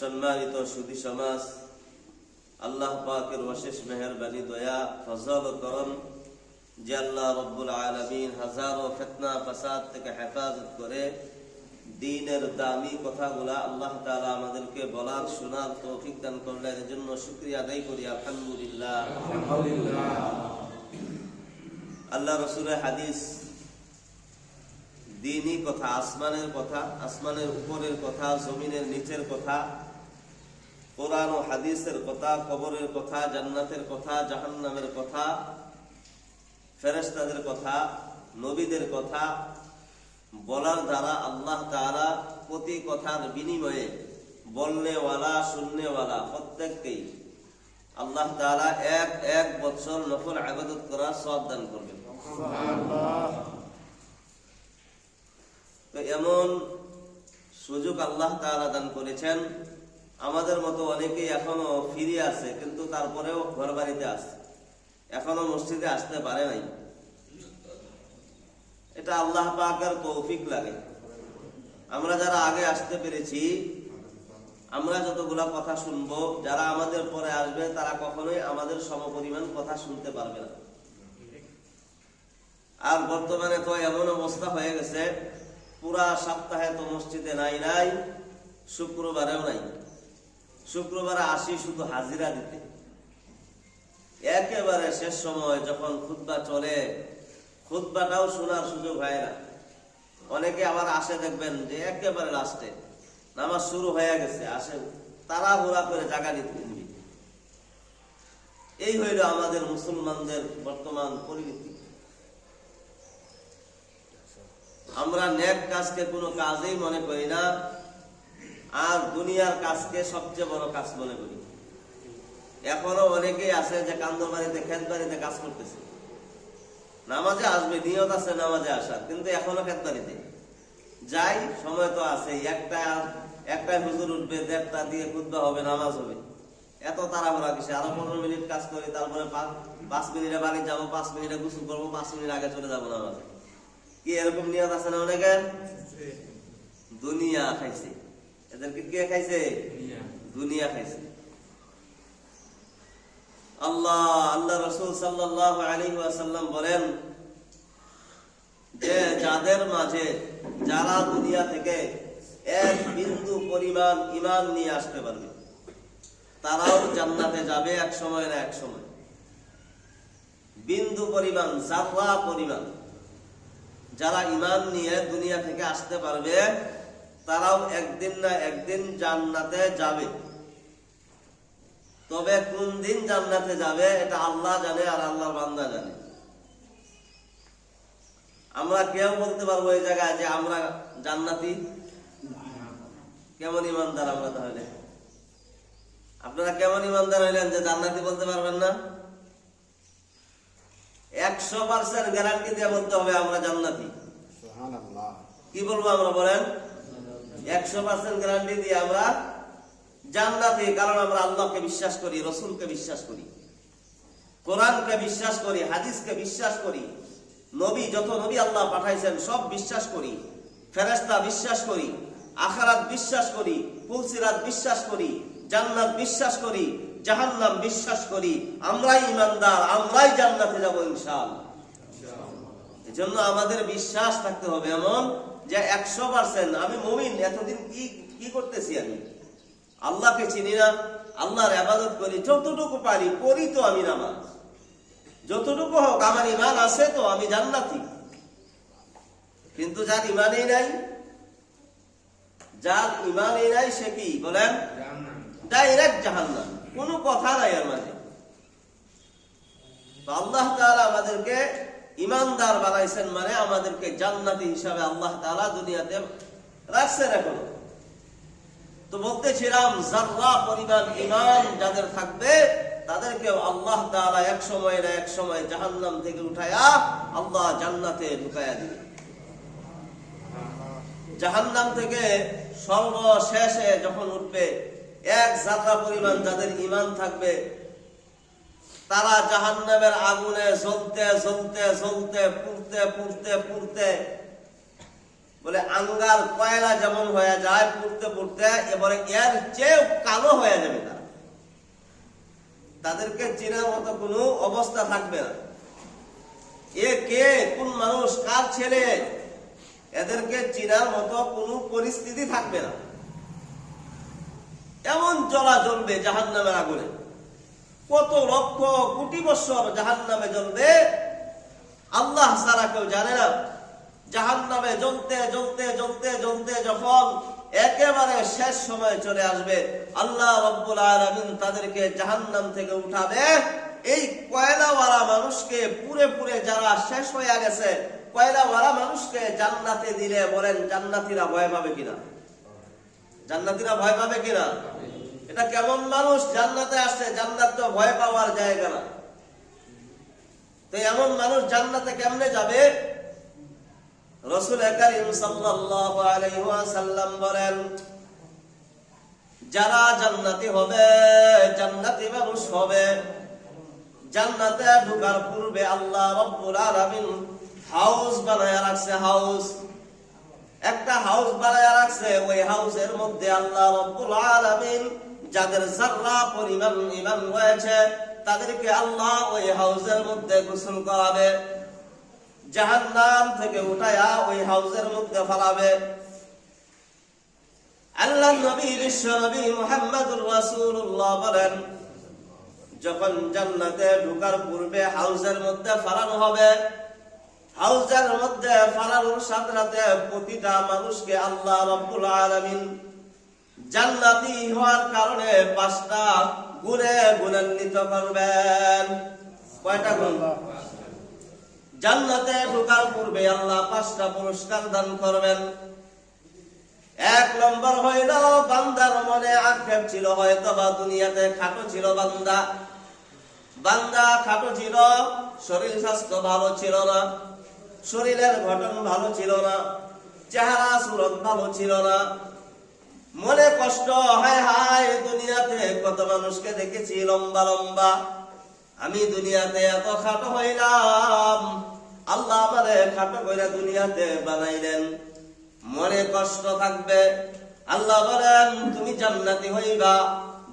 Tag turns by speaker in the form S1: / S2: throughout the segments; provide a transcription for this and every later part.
S1: সম্মানিত সুধী সমাজ আল্লাহ পাকের অশেষ মেহরবানি দয়া ফজল করম যে আল্লাহ রব্বুল আলমিন হাজারো ফেতনা ফাসাদ থেকে হেফাজত করে দিনের দামি কথাগুলা আল্লাহ তাআলা আমাদেরকে বলার শোনার তৌফিক দান করলেন এর জন্য শুক্রিয়া আদায় করি। আলহামদুলিল্লাহ। আল্লাহ রসুলের হাদিস দিনই কথা, আসমানের কথা, আসমানের উপরের কথা, জমিনের নিচের কথা, কোরআন ও হাদিসের কথা, কবরের কথা, জান্নাতের কথা, জাহান্নামের কথা ফেরেস্তাদের কথা, নবীদের কথা, বলার দ্বারা আল্লাহ তাআলা প্রতি কথার বিনিময়ে বলনেওয়ালা, শুননেওয়ালা প্রত্যেককেই আল্লাহ তাআলা এক এক বছর নফল আবাদত করার সব দান করবেন। তো এমন সুযোগ আল্লাহ তাআলা দান করেছেন। আমাদের মতো অনেকেই এখনও ফিরে আছে, কিন্তু তারপরেও ঘর বাড়িতে আছে। এখনও মসজিদে আসতে পারে নাই। এটা আল্লাহ পাকের তৌফিক লাগে। আমরা যারা আগে আসতে পেরেছি, আমরা যতগুলা কথা শুনব, যারা আমাদের পরে আসবে, তারা কখনোই আমাদের সমপরিমাণ কথা শুনতে পারবে না। আর বর্তমানে তো এমন অবস্থা হয়ে গেছে পুরা সপ্তাহে তো মসজিদে নাই নাই, শুক্রবারেও নাই। শুক্রবারে আসি শুধু হাজিরা দিতে। একেবারে শেষ সময় যখন খুদ্া চলে খুদ্বাটাও শোনার সুযোগ হয় না। অনেকে আবার আসে দেখবেন যে একেবারে লাস্টে নামাজ শুরু হয়ে গেছে, আসে তারা ঘোরা করে জাগা নিতে এই হইল আমাদের মুসলমানদের বর্তমান পরিণতি। আমরা নেক কাজকে কোনো কাজেই মনে করি না, আর দুনিয়ার কাজকে সবচেয়ে বড় কাজ মনে করি। এখনও অনেকেই আছে যে কান্দর বাড়িতে, খেত বাড়িতে কাজ করতেছে। নামাজে আসবে, নিয়ত আছে নামাজে আসার, কিন্তু এখনও খেত বাড়িতে। যাই, সময় তো আছে একটা একটা হুজুর উঠবে, দেড়টা দিয়ে খুদ্া হবে, নামাজ হবে। এত তাড়াহুড়া কিসে? আরও পনেরো মিনিট কাজ করি, তারপরে পাঁচ মিনিটে বাড়ি যাব, পাঁচ মিনিটে গোসল করব, পাঁচ মিনিট আগে চলে যাব নামাজে। কি এরকম নিয়ত আছে না অনেকের? দুনিয়া খাইছে। এদেরকে কে খাইছে? দুনিয়া। খাইছে। আল্লাহ আল্লাহ রসুল সাল্লাহ আলী ওয়াসাল্লাম বলেন যে যাদের মাঝে যারা দুনিয়া থেকে এক বিন্দু পরিমাণ ইমান নিয়ে আসতে পারবে তারাও জান্নাতে যাবে এক সময় না এক সময়। বিন্দু পরিমাণ জাফা পরিমাণ। যারা ইমান নিয়ে দুনিয়া থেকে আসতে পারবে, তারাও একদিন না একদিন জান্নাতে যাবে। তবে কোন দিন জান্নাতে যাবে, এটা আল্লাহ জানে আর আল্লাহর বান্দা জানে। আমরা কেউ বলতে পারব এই জায়গায় যে আমরা জান্নাতি? কেমন ইমানদার আমরা তাহলে? আপনারা কেমন ইমানদার হইলেন যে জান্নাতি বলতে পারবেন না? একশো পার্সেন্ট গ্যারান্টি দিয়ে বলতে হবে আমরা জান্নাতি। কি বলব আমরা বলেন? একশো পার্সেন্ট গ্যারান্টি দিয়ে আমরা জান্নাতি কারণ আমরা আল্লাহকে বিশ্বাস করি রসুলকে বিশ্বাস করি কোরআনকে বিশ্বাস করি হাদিসকে বিশ্বাস করি নবী যত নবী আল্লাহ পাঠাইছেন সব বিশ্বাস করি ফেরেস্তা বিশ্বাস করি আখারাত বিশ্বাস করি ফুলসিরাত বিশ্বাস করি জান্নাত বিশ্বাস করি জাহান্নাম বিশ্বাস করি আমরাই ইমানদার আমরাই জান্নাতে যাব ইনশাআল্লাহ। এজন্য আমাদের বিশ্বাস থাকতে হবে এমন যে একশো পার্সেন্ট আমি মমিন এতদিন কি কি করতেছি আমি? আল্লাহকে চিনি না আল্লাহর আবাদত করি যতটুকু পারি করি তো আমি নামাজ। যতটুকু হোক আমার ইমান আছে তো আমি জান্নাতি। কিন্তু যার ইমানেই নাই যার ইমানেই নাই সে কি বলেন? ডাইরেক্ট জাহান্নাম। কোনো কথা নাই এর মাঝে। আল্লাহ তাআলা আমাদেরকে ইমানদার বানাইছেন মানে আমাদেরকে জান্নাতি হিসাবে আল্লাহ তাআলা দুনিয়াতে রাখছেন এখন। তো বলতেছিলাম জাররা পরিমাণ ইমান যাদের থাকবে তাদেরকে আল্লাহ তাআলা এক সময় না এক সময় জাহান্নাম থেকে উঠায়া আল্লাহ জান্নাতে ঢুকায়া দিবে জাহান্নাম থেকে সর্বশেষে যখন উঠবে এক জাররা পরিমাণ যাদের ইমান থাকবে, তারা জাহান্নামের আগুনে জ্বলতে জ্বলতে জ্বলতে, পুড়তে পুড়তে পুড়তে, বলে আঙ্গার কয়লা যেমন হয়ে যায় পুড়তে পুড়তে, এবারে এর চেয়ে কালো হয়ে যাবে তারা। তাদেরকে চেনার মতো কোনো অবস্থা থাকবে না। এ কে, কোন মানুষ, কার ছেলে, এদেরকে চিনার মতো কোনো পরিস্থিতি থাকবে না। এমন জ্বলা জ্বলবে জাহান নামের আগুনে। কত লক্ষ কোটি বছর জাহান নামে জ্বলবে। আল্লাহ সারা কেউ জানে না। জাহান নামে জ্বলতে জ্বলতে জ্বলতে জ্বলতে যখন একেবারে শেষ সময় চলে আসবে, আল্লাহ রব্বুল আলমিন তাদেরকে জাহান্নাম থেকে উঠাবে। এই কয়লাওয়ালা মানুষকে পুরে পুরে যারা শেষ হয়ে গেছে, কয়লাওয়ালা মানুষকে জান্নাতে দিলে বলেন, জান্নাতিরা ভয় পাবে কিনা? জান্নাতিরা ভয় পাবে কিনা? এটা কেমন মানুষ? জান্নাতে আসছে জান্নাত তো ভয় পাওয়ার জায়গা না। তো এমন মানুষ জান্নাতে কেমনে যাবে? রসুল করিম ওয়াসাল্লাম বলেন, যারা জান্নাতি হবে, জান্নাতি মানুষ হবে। জান্নাতে ঢোকার পূর্বে আল্লাহ রব্বুল আলামিন হাউস বানায় রাখছে, হাউস। একটা হাউস বানায় রাখছে, ওই হাউসের মধ্যে আল্লাহ রব্বুল আলামিন যাদের জাররা পরিমাণ ইমান রয়েছে, তাদেরকে আল্লাহ ওই হাউজের মধ্যে গোসল করাবে, জাহান্নাম থেকে উঠায়া ওই হাউজের মধ্যে ফেলাবে। আল্লাহ নবী, বিশ্ব নবী মুহাম্মদুর রাসূলুল্লাহ বলেন, যখন জান্নাতে ঢোকার পূর্বে হাউসের মধ্যে ফালানো হবে হাউসের মধ্যে ফালানোর সাথে সাথে প্রতিটা মানুষকে আল্লাহ রব্বুল আলামিন জান্নাতি হওয়ার কারণে পাঁচটা গুণে গুণান্বিত করবেন। কয়টা গুণ? জান্নাতে ঢোকার পূর্বে আল্লাহ পাঁচটা পুরস্কার দান করবেন। এক নম্বর হইল, বান্দার মনে আক্ষেপ ছিল হয়তো বা দুনিয়াতে খাটো ছিল বান্দা। বান্দা খাটো ছিল, শরীর স্বাস্থ্য ভালো ছিল না, শরীরের গঠন ভালো ছিল না, চেহারা, সুরত ভালো ছিল না মনে কষ্ট হায় হায়, দুনিয়াতে কত মানুষকে দেখেছি লম্বা লম্বা। আমি দুনিয়াতে এত খাটো হইলাম, আল্লাহ আমারে খাটো করে দুনিয়াতে বানাইলেন। মনে কষ্ট থাকবে, আল্লাহ বলেন, তুমি জান্নাতি হইবা।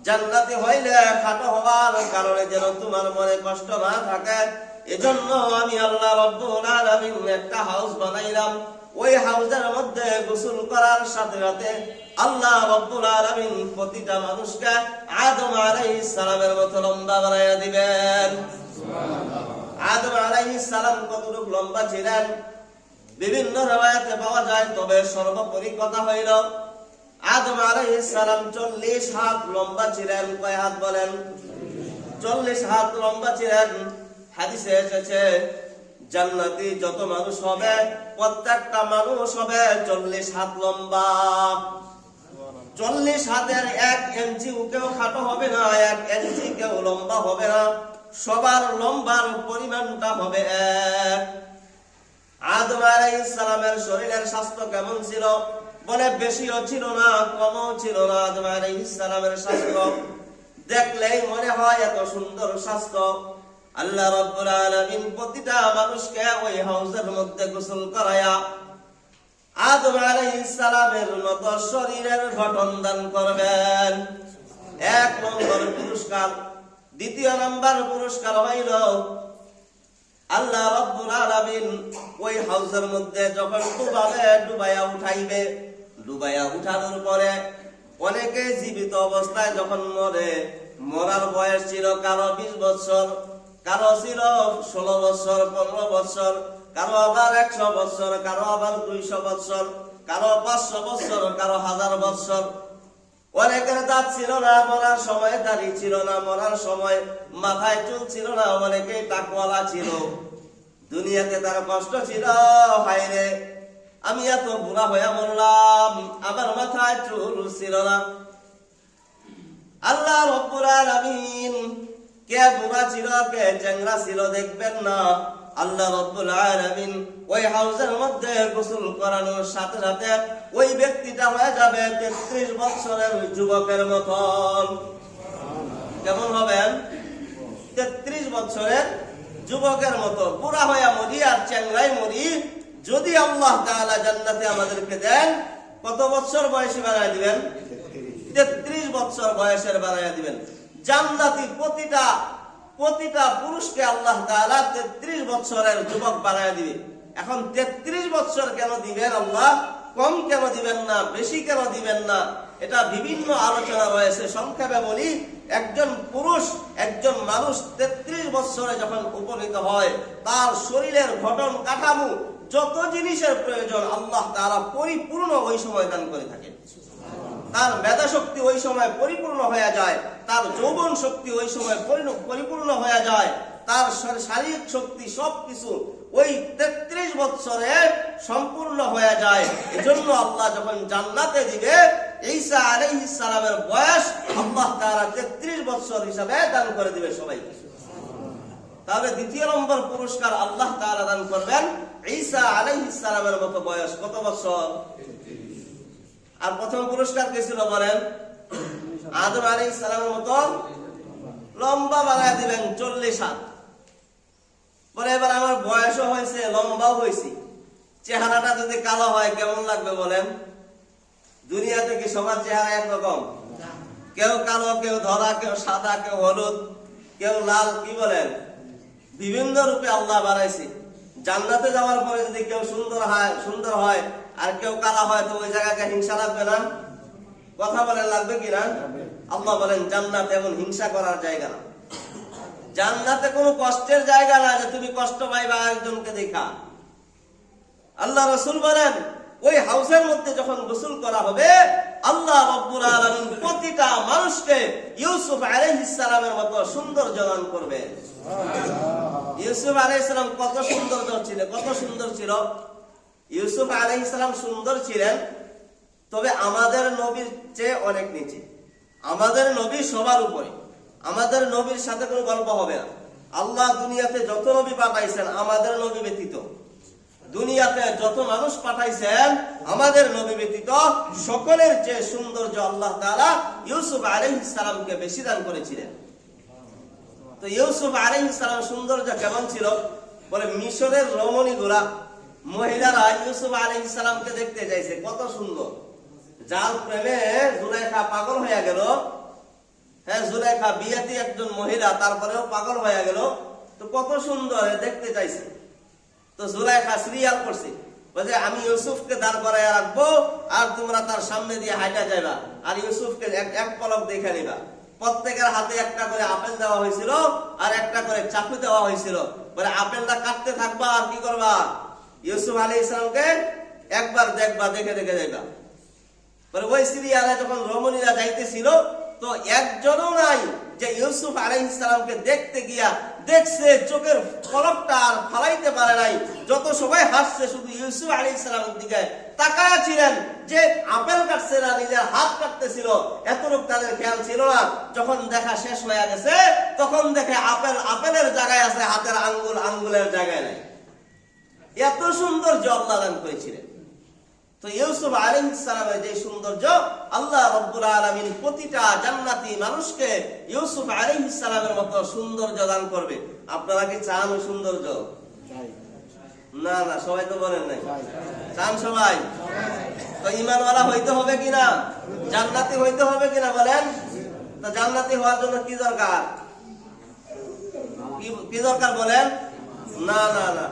S1: জান্নাতি হইলে খাটো হওয়ার কারণে যেন তোমার মনে কষ্ট না থাকে। এজন্য আমি আল্লাহ রব্বুল আলামিন একটা হাউস বানাইলাম। ওই হাউসের মধ্যে গোসল করার সাথে সাথে আল্লাহ রব্বুল আলামিন প্রতিটা মানুষকে আদম আলাইহিস সালামের মতো লম্বা বানাইয়া দিবেন। আদম আলাইহিস সালাম কতটুকু লম্বা ছিলেন? বিভিন্ন রেওয়ায়াতে পাওয়া যায়, তবে সর্বোপরি কথা হইল, আদম আলাইহিস সালাম চল্লিশ হাত লম্বা ছিলেন। কয় হাত বলেন? চল্লিশ হাত লম্বা ছিলেন। হাদিসে এসেছে জান্নাতি যত মানুষ হবে, প্রত্যেকটা মানুষ হবে চল্লিশ হাত লম্বা। চল্লিশ হাতের এক ইঞ্চি কেউ খাটো হবে না, এক ইঞ্চি কেউ লম্বা হবে না। সবার লম্বার পরিমাণটা হবে এক। আদম আলাইহিস সালামের শরীরের স্বাস্থ্য কেমন ছিল? বলে বেশিও ছিল না, কমও ছিল না আদম আলাইহিস সালামের স্বাস্থ্য। দেখলেই মনে হয় এত সুন্দর স্বাস্থ্য। আল্লাহ রাব্বুল আলামিন প্রতিটা মানুষকে ওই হাউসের মধ্যে গোসল করায়া আদম আলাইহিস সালামের মতো শরীরের গঠন দান করবেন। এক নম্বর পুরস্কার। দ্বিতীয় নম্বর পুরস্কার হইল আল্লাহ রব্বুল আলামিন ওই হাউসের মধ্যে যখন ডুবাবে, ডুবাইয়া উঠাইবে। ডুবাইয়া উঠানোর পরে অনেকে জীবিত অবস্থায় যখন মরে, মরার বয়স ছিল কারও বিশ বছর। কারও ছিল ষোলো বছর পনেরো বছর কারও আবার একশো বছর কারও আবার দুইশো বছর কারও পাঁচশো বছর কারও হাজার বছর অনেকের দাঁত ছিল না, মরার সময় দাড়ি ছিল না, মরার সময় মাথায় চুল ছিল না অনেকে টাকওয়ালা ছিল। দুনিয়াতে তার কষ্ট ছিল হাইরে আমি এত বুড়া হয়ে মরলাম, আমার মাথায় চুল ছিল না। আল্লাহ রব্বুল আলামিন কে বুড়া ছিল, কে চ্যাংরা ছিল দেখবেন না। আল্লাহ রব্বুল আলামিন ওই হাউসের মধ্যে গোসল করানোর সাথে সাথে ওই ব্যক্তিটা হয়ে যাবে তেত্রিশ বছরের যুবকের মতন। কেমন হবেন? তেত্রিশ বছরের যুবকের মতো। বুড়া হইয়া মরি আর চ্যাংরাই মরি, যদি আল্লাহ তাআলা জান্নাতে আমাদেরকে দেন, কত বছর বয়সে বানায় দিবেন? তেত্রিশ বছর বয়সের বানায় দিবেন। জান্নাতি প্রতিটা প্রতিটা পুরুষকে আল্লাহ তাআলা তেত্রিশ বছরের যুবক বানায় দিবে। এখন তেত্রিশ বছর কেন দিবেন আল্লাহ? কম কেন দিবেন না? বেশি কেন দিবেন না? এটা বিভিন্ন আলোচনা রয়েছে। সংক্ষেপে বলি, একজন পুরুষ, একজন মানুষ তেত্রিশ বছরে যখন উপনীত হয়, তার শরীরের ঘটন কাঠামো, যত জিনিসের প্রয়োজন, আল্লাহ তারা পরিপূর্ণ ওই সময় দান করে থাকেন। তার মেধা শক্তি ওই সময় পরিপূর্ণ হয়ে যায়, তার যৌবন শক্তি ওই সময় পরিপূর্ণ হয়ে যায়, তার শারীরিক শক্তি সবকিছু ওই তেত্রিশ বছরে সম্পূর্ণ হয়ে যায়। এজন্য আল্লাহ যখন জান্নাতে দিবে, ঈসা আলাইহিস সালামের বয়স আল্লাহ তাআলা তেত্রিশ বৎসর হিসাবে দান করে দিবে সবাইকে। তাহলে দ্বিতীয় নম্বর পুরস্কার আল্লাহ তাআলা দান করবেন ঈসা আলাইহিস সালামের মতো বয়স কত বছর আর প্রথম পুরস্কার কে ছিল বলেন? আদম আলাইহিস সালামের মতো লম্বা বানায় দিবেন চল্লিশ হাত। বলে এবার আমার বয়সও হয়েছে, লম্বাও হয়েছি। চেহারাটা যদি কালো হয়, কেমন লাগবে বলেন? দুনিয়াতে কি সবার চেহারা একরকম? কেউ কালো, কেউ ধরা, কেউ সাদা, কেউ হলুদ, কেউ লাল, কি বলেন? বিভিন্ন রূপে আল্লাহ বানাইছে। জান্নাতে যাওয়ার পরে যদি কেউ সুন্দর হয় সুন্দর হয় আর কেউ কালা হয় তো ওই জায়গাকে হিংসা লাগবে না? কথা বলেন লাগবে কিনা আল্লাহ বলেন জান্নাত এমন হিংসা করার জায়গা না। জান্নাতে কোনো কষ্টের জায়গা না যে তুমি কষ্ট পাইবা একজনকে দেখা। আল্লাহ রসুল বলেন ওই হাউসের মধ্যে যখন গোসল করা হবে আল্লাহ রব্বুল আলামিন প্রতিটা মানুষকে ইউসুফ আলাইহিস সালামের মতো সুন্দর জনন করবে। ইউসুফ আলাইহিস সালাম কত সুন্দর ছিল কত সুন্দর ছিল। ইউসুফ আলাইহিস সালাম সুন্দর ছিলেন, তবে আমাদের নবীর চেয়ে অনেক নিচে। আমাদের নবী সবার উপরে। আমাদের নবীর সাথে কোনো গল্প হবে না। আল্লাহ দুনিয়াতে যত নবী পাঠাইছেন, আমাদের নবী ব্যতীত। দুনিয়াতে যত মানুষ পাঠাইছেন, আমাদের নবী ব্যতীত সকলের যে সৌন্দর্য আল্লাহ তাআলা ইউসুফ আলাইহিস সালামকে বেশি দান করেছিলেন। তো ইউসুফ আলাইহিস সালাম সৌন্দর্য কেমন ছিল? বলে মিশরের রমণী গুলা মহিলারা ইউসুফ আলাইহিস সালামকে দেখতে যাইছে, কত সুন্দর। যার প্রেমে জুলাইখা পাগল হয়ে গেল। হ্যাঁ জুলাইখা বিয়েতে একজন মহিলা, তারপরেও পাগল হয়ে গেল। তো কত সুন্দর দেখতে চাইছে। তো জুলাইখা সিরিয়াল করছে বলছে আমি ইউসুফকে দাঁড় করাইয়া রাখব, আর তোমরা তার সামনে দিয়ে হাইটা যাইবা, আর ইউসুফকে এক পলক দেখে নিবা। প্রত্যেকের হাতে একটা করে আপেল দেওয়া হয়েছিল, আর একটা করে চাকু দেওয়া হয়েছিল। বলে, আপেলটা কাটতে থাকবা আর কি করবা? ইউসুফ আলী ইসলামকে একবার দেখবা, দেখে দেখে যাইবা। বলে ওই সিরিয়ালে যখন রমণীরা যাইতেছিল, তো একজনও নাই যে ইউসুফ আলাইহিস সালামকে দেখতে গিয়া দেখছে, চোখের পলকটা আর ফালাইতে পারে নাই। যত সবাই হাসছে, শুধু ইউসুফ আলাইহিস সালামের দিকে তাকায়া ছিলেন যে আপেল কাটছে না, নিজের হাত কাটতেছিল। এতটুক তাদের খেয়াল ছিল না। যখন দেখা শেষ হয়ে গেছে, তখন দেখে আপেল, আপেলের জায়গায় আছে, হাতের আঙ্গুল, আঙ্গুলের জায়গায় নাই। এত সুন্দর আল্লাহ দান করেছিলেন। তো ইউসুফ আলাইহিস সালামের যে সৌন্দর্য, আল্লাহ রব্বুল আলামিন প্রতিটা জান্নাতি মানুষকে ইউসুফ আলিম সালামের মতো সৌন্দর্য দান করবে। আপনারা কি চান সৌন্দর্য? না না, সবাই তো বলেন নাই। চান সবাই? তো ইমানওয়ালা হইতে হবে কিনা জান্নাতি হইতে হবে কিনা বলেন? তো জান্নাতি হওয়ার জন্য কি দরকার? কি দরকার বলেন? না না না।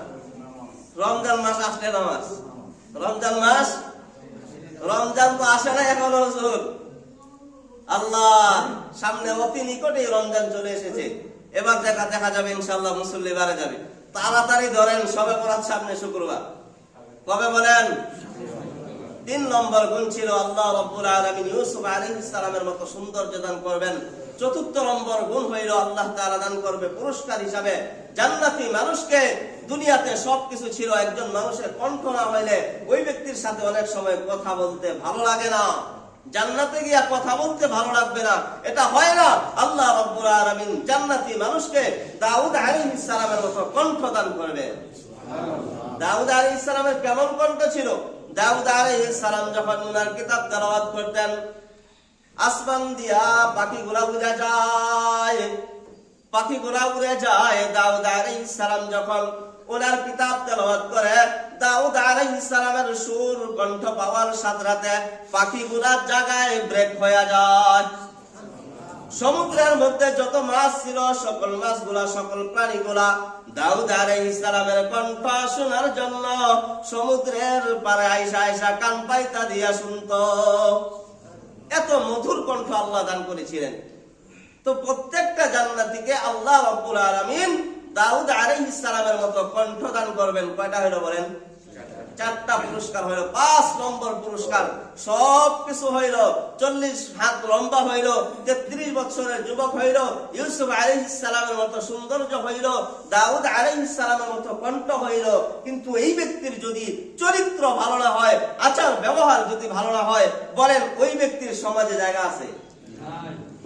S1: রমজান মাস আসলে নামাজ রমজান মাস? রমজান তো আসে না এখনও হুজুর। আল্লাহ, সামনে অতি নিকটে রমজান চলে এসেছে। এবার দেখা দেখা যাবে ইনশাল্লাহ মুসল্লি বাড়ে যাবে। তাড়াতাড়ি ধরেন, সবে পড়ার সামনে শুক্রবার। কবে বলেন? তিন নম্বর গুণ ছিল আল্লাহ রব্বুল আলামিন ইউসুফ আলাইহিস ইসলামের মতো সৌন্দর্য দান করবেন। চতুর্থ নম্বর গুণ হইল আল্লাহ তাআলা দান করবে পুরস্কার হিসাবে। জান্নাতি মানুষকে দুনিয়াতে সবকিছু ছিল, একজন মানুষের কণ্ঠ না হইলে ওই ব্যক্তির সাথে অনেক সময় কথা বলতে ভালো লাগে না। জান্নাতে গিয়া কথা বলতে ভালো লাগবে না। এটা হয় না। আল্লাহ রব্বুল আলামিন জান্নাতি মানুষকে দাউদ আলাইহিস সালামের মতো কণ্ঠ দান করবে দাউদ আলাইহিস সালামের কেমন কণ্ঠ ছিল? দাউদ আলাইহিস সালাম যখন উনার কিতাব তেলাওয়াত করতেন, আসমান দিয়া পাখিগুলা উড়ে যায় পাখিগুলা উড়ে যায়, দাউদ আলাইহিস ইসলাম যখন ওনার কিতাব তেলাওয়াত করে, দাউদ আলাইহিস সালামের সুর কণ্ঠ পাওয়ার সাথে সাথে পাখিগুলার জায়গায় ব্রেক হয়ে যায়। সমুদ্রের মধ্যে যত মাছ ছিল, সকল মাছগুলা, সকল প্রাণীগুলা দাউদ আলাইহিস সালামের কণ্ঠ শোনার জন্য সমুদ্রের পারে আইসা আইসা কান পাইতা দিয়া শুনতো। এত মধুর কণ্ঠ আল্লাহ দান করেছিলেন। তো প্রত্যেকটা জান্নাতীকে আল্লাহ রাব্বুল আলামিন দাউদ আলাইহিস সালামের মতো কণ্ঠ দান করবেন, কয়টা হলো বলেন? চারটা পুরস্কার হইল, পাঁচ নম্বর পুরস্কার, সব কিছু হইল, চল্লিশ হাত লম্বা হইল, তেত্রিশ বছরের যুবক হইল, ইউসুফ আলাইহিস সালামের মতো সৌন্দর্য হইল, দাউদ আলাইহিস সালামের মতো কণ্ঠ হইল, কিন্তু এই ব্যক্তির যদি চরিত্র ভালো না হয় আচার ব্যবহার যদি ভালো না হয়, বলেন ওই ব্যক্তির সমাজে জায়গা আছে?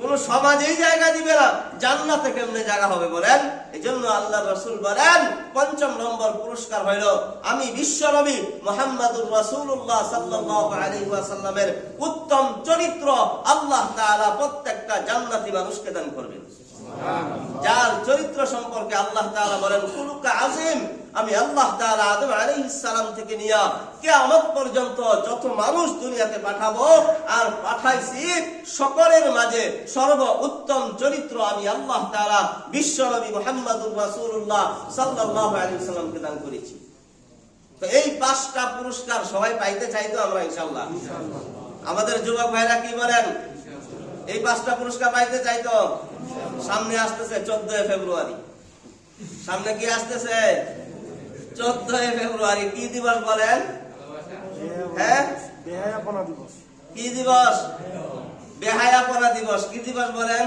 S1: কোন সমাজেই জায়গা দিবে না জান্নাতে কেমনে জায়গা হবে বলেন? এই জন্য আল্লাহ রসুল বলেন পঞ্চম নম্বর পুরস্কার হইল আমি বিশ্ব নবী মোহাম্মদুর রসুল্লাহ সাল্লাহ আলহিহাসাল্লামের উত্তম চরিত্র আল্লাহ তাআলা প্রত্যেকটা জান্নাতি মানুষকে দান করবেন। যার চরিত্র সম্পর্কে আল্লাহ তাআলা বলেন কুলুকা আজিম আমি আল্লাহ তাআলা আদম আলাইহিস সালাম থেকে নিয়ে কিয়ামত পর্যন্ত যত মানুষ দুনিয়াতে পাঠাবো আর পাঠাইছি, সকলের মাঝে সর্ব উত্তম চরিত্র আমি আল্লাহ তাআলা বিশ্ব নবী মুহাম্মদুর রাসূলুল্লাহ সাল্লাল্লাহু আলাইহি সাল্লামকে দান করেছি। এই পাঁচটা পুরস্কার সবাই পাইতে চাইতো আমরা ইনশাআল্লাহ। আমাদের যুবক ভাইরা কি বলেন? এই পাঁচটা পুরস্কার পাইতে চাইতো? সামনে আসতেছে চোদ্দই ফেব্রুয়ারি। সামনে কি আসতেছে? চোদ্দই ফেব্রুয়ারি কি দিবস বলেন? হ্যাঁ?
S2: দিবস।
S1: কি দিবস? বেহায়াপনা দিবস। কি দিবস বলেন?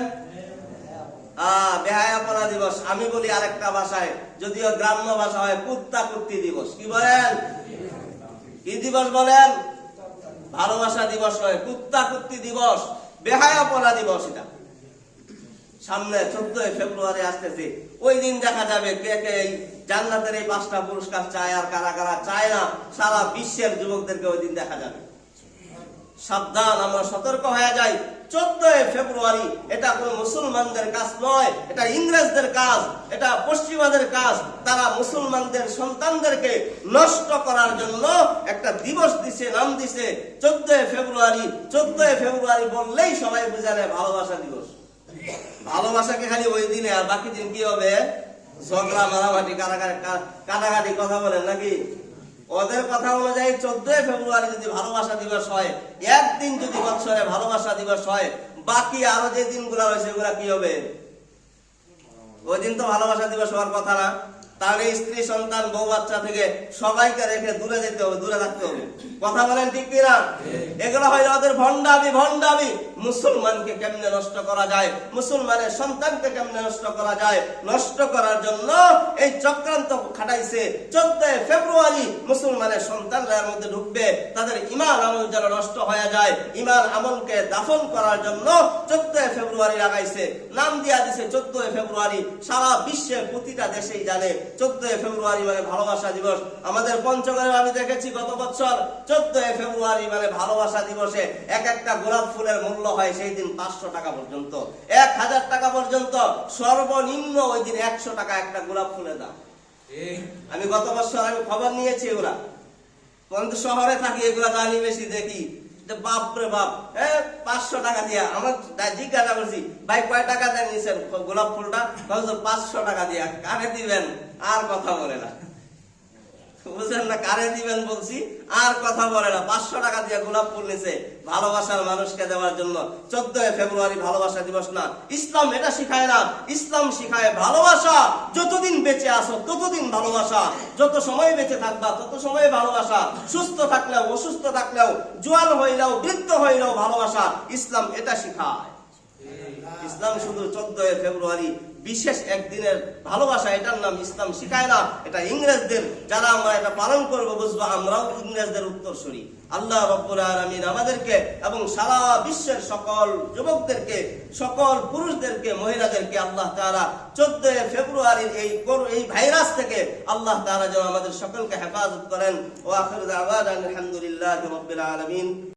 S1: আহ বেহায়াপনা দিবস। আমি বলি আরেকটা ভাষায় যদিও গ্রাম্য ভাষা হয় কুত্তা কুত্তি দিবস। কি বলেন? কি দিবস বলেন? ভালোবাসা দিবস হয় কুত্তা কুত্তি দিবস বেহায়াপনা দিবস এটা। সামনে চোদ্দই ফেব্রুয়ারি আসতেছে। ওই দিন দেখা যাবে কে কে এই জান্নাতের এই পাঁচটা পুরস্কার চায় আর কারা কারা চায় না, সারা বিশ্বের যুবকদেরকে ওই দিন দেখা যাবে। সাবধান, আমরা সতর্ক হয়ে যাই। চোদ্দই ফেব্রুয়ারি, এটা কোন মুসলমানদের কাজ নয়, এটা ইংরেজদের কাজ, এটা পশ্চিমাদের কাজ। তারা মুসলমানদের সন্তানদেরকে নষ্ট করার জন্য একটা দিবস দিছে, নাম দিছে, চোদ্দই ফেব্রুয়ারি। চোদ্দই ফেব্রুয়ারি বললেই সবাই বুঝে নেয়, ভালোবাসা দিবস। ভালোবাসাকে খালি ওই দিনে, আর বাকি দিন কি হবে? ঝগড়া মারামাটি কাটাকাটি কাটাকাটি কথা বলেন নাকি? ওদের কথা অনুযায়ী চোদ্দই ফেব্রুয়ারি যদি ভালোবাসা দিবস হয়, একদিন যদি বছরে ভালোবাসা দিবস হয়, বাকি আরও যে দিনগুলা রয়েছে সেগুলা কি হবে? ওই দিন তো ভালোবাসা দিবস হওয়ার কথা না। তাহলে স্ত্রী সন্তান বউ বাচ্চা থেকে সবাইকে রেখে দূরে যেতে হবে দূরে থাকতে হবে। কথা বলেন ঠিক কিনা? এগুলো হয় ওদের ভণ্ডামি ভণ্ডামি। মুসলমানকে কেমনে নষ্ট করা যায়? মুসলমানের সন্তানকে কেমনে নষ্ট করা যায়? নষ্ট করার জন্য এই চক্রান্ত খাটাইছে। চোদ্দই ফেব্রুয়ারি মুসলমানের সন্তানরা এর মধ্যে ঢুকবে। তাদের ইমান আমল যেন নষ্ট হয়ে যায়। ইমান আমলকে দাফন করার জন্য চোদ্দই ফেব্রুয়ারি লাগাইছে। নাম দিয়া দিছে চোদ্দই ফেব্রুয়ারি। সারা বিশ্বের প্রতিটা দেশেই জানে চোদ্দই ফেব্রুয়ারি মানে ভালোবাসা দিবস। আমাদের পঞ্চগড়ে আমি দেখেছি গত বছর চোদ্দই ফেব্রুয়ারি মানে ভালোবাসা দিবসে এক একটা গোলাপ ফুলের মূল্য হয় সেই দিন পাঁচশো টাকা পর্যন্ত। এক হাজার টাকা পর্যন্ত সর্বনিম্ন ওই দিন একশো টাকা একটা গোলাপ ফুলের দাম। আমি গত বছর আমি খবর নিয়েছি এগুলা। শহরে থাকি এগুলা দামি বেশি দেখি। বাপ এ, পাঁচশো টাকা আমার জিজ্ঞাসা ভাই টাকা গোলাপ ফুলটা? পাঁচশো টাকা দিবেন, আর কথা বলে না। বুঝলেন না কারে দিবেন বলছি? আর কথা বলে না। পাঁচশো টাকা দিয়ে গোলাপ ফুল নিছে ভালোবাসার মানুষকে দেওয়ার জন্য। চোদ্দই ফেব্রুয়ারি ভালোবাসা দিবস না। ইসলাম এটা শিখায় না। ইসলাম শিখায় ভালোবাসা। যতদিন বেঁচে আসো ততদিন ভালোবাসা। যত সময় বেঁচে থাকবা, তত সময় ভালোবাসা। সুস্থ থাকলেও, অসুস্থ থাকলেও জোয়াল হইলেও, বৃদ্ধ হইলেও ভালোবাসা। ইসলাম এটা শিখায়। ইসলাম শুধু চোদ্দই ফেব্রুয়ারি বিশেষ একদিনের ভালোবাসা, এটার নাম ইসলাম শিখায় না, এটা ইংরেজদের, যারা আমরা এটা পালন করব বুঝব, আমরাও ইংরেজদের উত্তর উত্তরসূরি আল্লাহ রব্বুল আলামিন আমাদেরকে এবং সারা বিশ্বের সকল যুবকদেরকে, সকল পুরুষদেরকে, মহিলাদেরকে আল্লাহ তাআলা চোদ্দই ফেব্রুয়ারির এই এই ভাইরাস থেকে আল্লাহ তাআলা যেন আমাদের সকলকে হেফাজত করেন। ও আখির আলহামদুলিল্লাহি রাব্বিল আলামিন।